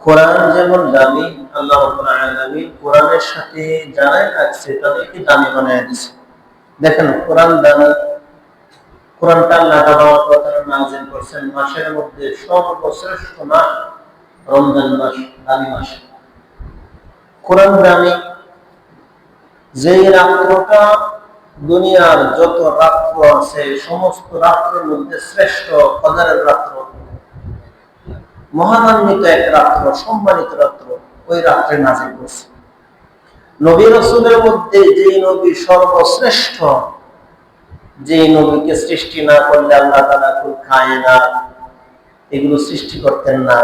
কোরআন যেমন দামি, আল্লাহ কোরআনের সাথে যারাই রাখছে তাদেরকে দামি দেখেন, কোরআন দামি, কোরআনটা করেছেন মাসের মধ্যে সর্বশ্রেষ্ঠ মাস রমজান মাস, দামি মাস। কোরআন দামি রাত্রটা দুনিয়ার যত রাত্র আছে, সমস্ত রাত্রের মধ্যে শ্রেষ্ঠ কদরের রাত্র। মহানান্বিত এক রাত্র, সম্মানিত রাত্র, ওই রাত্রে নাজিল করছে নবী রসুলের মধ্যে যে নবী সর্বশ্রেষ্ঠ যে নবীকে সৃষ্টি না করলে আল্লাহ তালা কুল খায় না এগুলো সৃষ্টি করতেন না।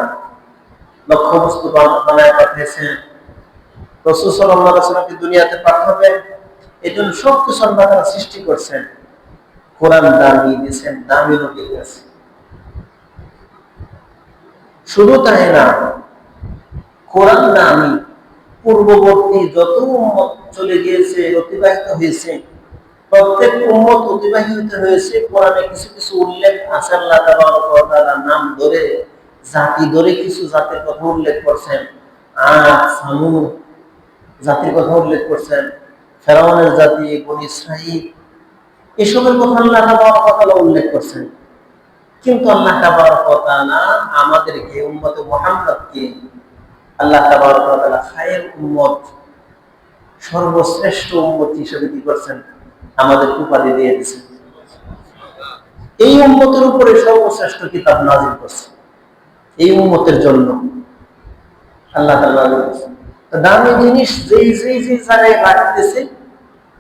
লক্ষ্য বস্তু বানায় পাঠিয়েছেন। রসুল সাল্লাহ রসুলকে দুনিয়াতে পাঠাবেন। এই জন্য সব কিছু সৃষ্টি করছেন। কোরআন দামি দিয়েছেন, দামি নবীর কাছে শুধু তাই না, কোরআন দামি পূর্ববর্তী যত উম্মত চলে গিয়েছে, অতিবাহিত হয়েছে, প্রত্যেক উম্মত অতিবাহিত হয়েছে, কোরআনে কিছু কিছু উল্লেখ আছে, আল্লাহ তাআলার নাম ধরে, জাতি ধরে কিছু জাতির কথা উল্লেখ করছেন। সামুদ জাতির কথা উল্লেখ করছেন, ফেরাউনের জাতি, বনি এসবের কথা আল্লাহ তাআলা উল্লেখ করছেন। কিন্তু আল্লাহ তাআলা আমাদেরকে, উম্মতে মুহাম্মদকে আল্লাহ তাআলা খায়ের উম্মত, সর্বশ্রেষ্ঠ উম্মত হিসেবে কি করছেন? আমাদের উপাধি দিয়ে দিয়েছেন। এই উম্মতের উপরে সর্বশ্রেষ্ঠ কিতাব নাজিল করছে। এই উম্মতের জন্য আল্লাহ দামি জিনিস যেই যেই যে জায়গায় রাখতেছে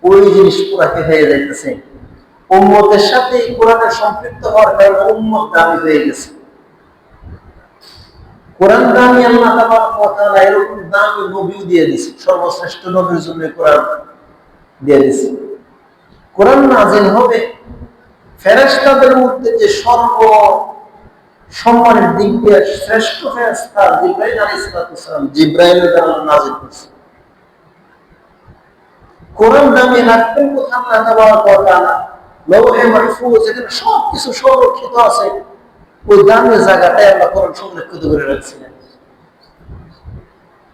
ওই জিনিস পুরাকে হয়ে যাইতেছে। উম্মতের সাথে এই কোরআনের সম্পৃক্ত হওয়ার কারণে উম্মত দামি হয়ে গেছে। কোরআন দামি আল্লাহ তাআলা এরকম দামি নবীও দিয়ে দিছে সর্বশ্রেষ্ঠ নবীর জন্য কোরআন দিয়ে দিছে কোরআন নাজিল হবে ফেরেশতাদের মধ্যে যে সর্ব সম্মানের দিক দিয়ে শ্রেষ্ঠ ফেরেশতা জিব্রাইল আলাইহিস সালাম জিব্রাইলের দ্বারা নাজিল করছে কোরআন দামি রাখবেন কোথাও আল্লাহ তাআলা লৌহে সংরক্ষিত আছে, ওই দামি জায়গাটায় আল্লাহ কোরআন সংরক্ষিত করে রাখছিলেন।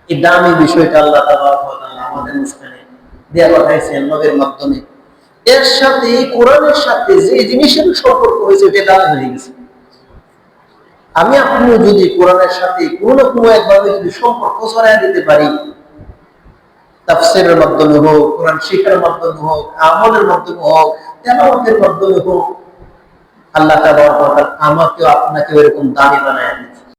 এই দামি বিষয়টা আল্লাহ আমাদের এর সাথে সম্পর্ক আমি যদি কোরআনের সাথে একভাবে যদি সম্পর্ক ছড়াই দিতে পারি, তাফসিরের মাধ্যমে হোক, কোরআন শিক্ষার মাধ্যমে হোক, আমলের মাধ্যমে হোক তেলাওয়াতের মাধ্যমে হোক আল্লাহ আমাকে আপনাকে এরকম দামি বানায়